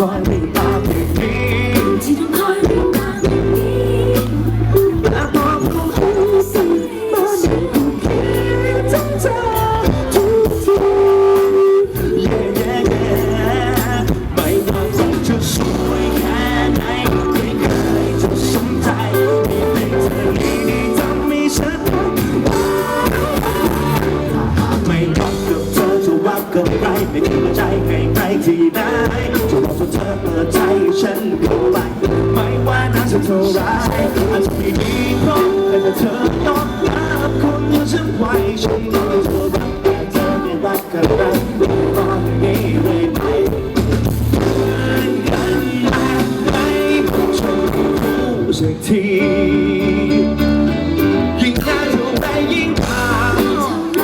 ร้องคอยไม่ตามเพลงนี้ที่ต้องคอยรียกตามอย่างนี้และพอผู้รู้สึกเหมือนได้ถูคิดถึงเธอทุกทีเย่เย่เย่ไม่ว่าใครจะสวยแค่ไหนไม่เคยจะสนใจมีเพียงเธอนี้ที่ทำให้ฉันไม่รักกับเธอจะรักกับใครไม่เคยใจให้ใครที่ไหน เปิดใจฉันเข้าไป ไม่ว่านานสักเท่าไรอาจจะไม่ดีพร้อมแต่เธอต้องรับคนอย่างฉันไว้ฉันก็จะรักแต่เธอไม่รักกับใครตอนนี้เลยไปสักทียิ่งนานเท่าไรยิ่งผ่านร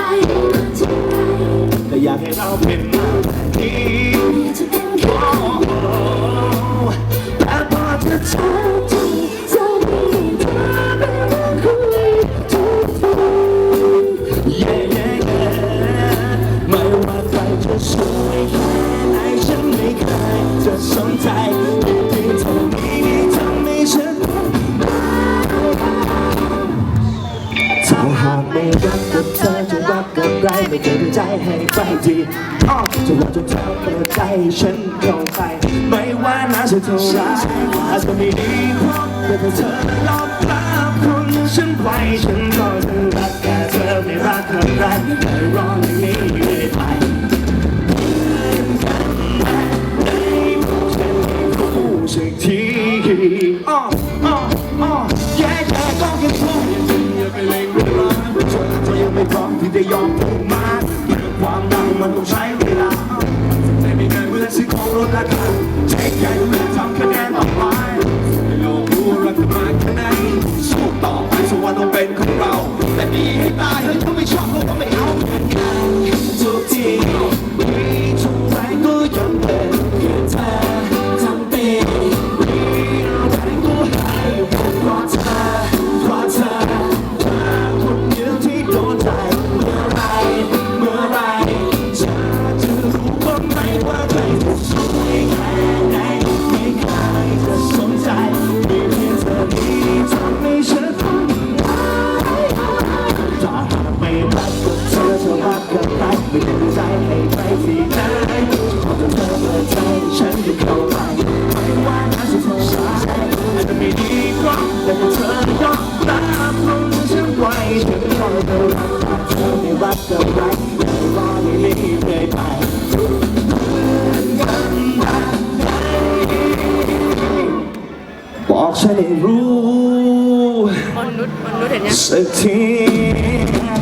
ก็จะไรแต่อยากให้เราเป็น พอเธอเธอที่จะมีเธอเป็นคุยทุกทีไม่ว่าใครจะสวยแค่ไหนฉันไม่เคยจะสนใจมีเพียงเท่านี้ที่ทำให้ฉันถ้าหากไม่รักกับเธอจะรักกับใครไม่เคยเป็นใจให้ใครดีอ้อจะรอจนเธอเปิดใจฉันเข้าไป ว่านานสักเท่าไรอาจจะไม่ดีพราะแต่ถ้าเธอรอบรับคนฉันไว้ฉันก็จะรักแค่เธอไม่รักใครไม่รออย่างนี้อยไปได้พบฉันคู่สักทีอ้ออ้ออ้อแย่แย่ก็แค่พูดอย่าดึงอย่ไปเล่นเวลาเธอเธอยังไม่พร้อมที่จะยอมาเช็คใหญ่เมื่อทำคะแนนออกมาให้โลกรู้รักกันมากแค่ไหนสู้ต่อ อไม่รักกับใครไม่รอไม่รีบเลยไปบอกฉันให้รู้มนุษย์มนุษย์เห็นยังสักที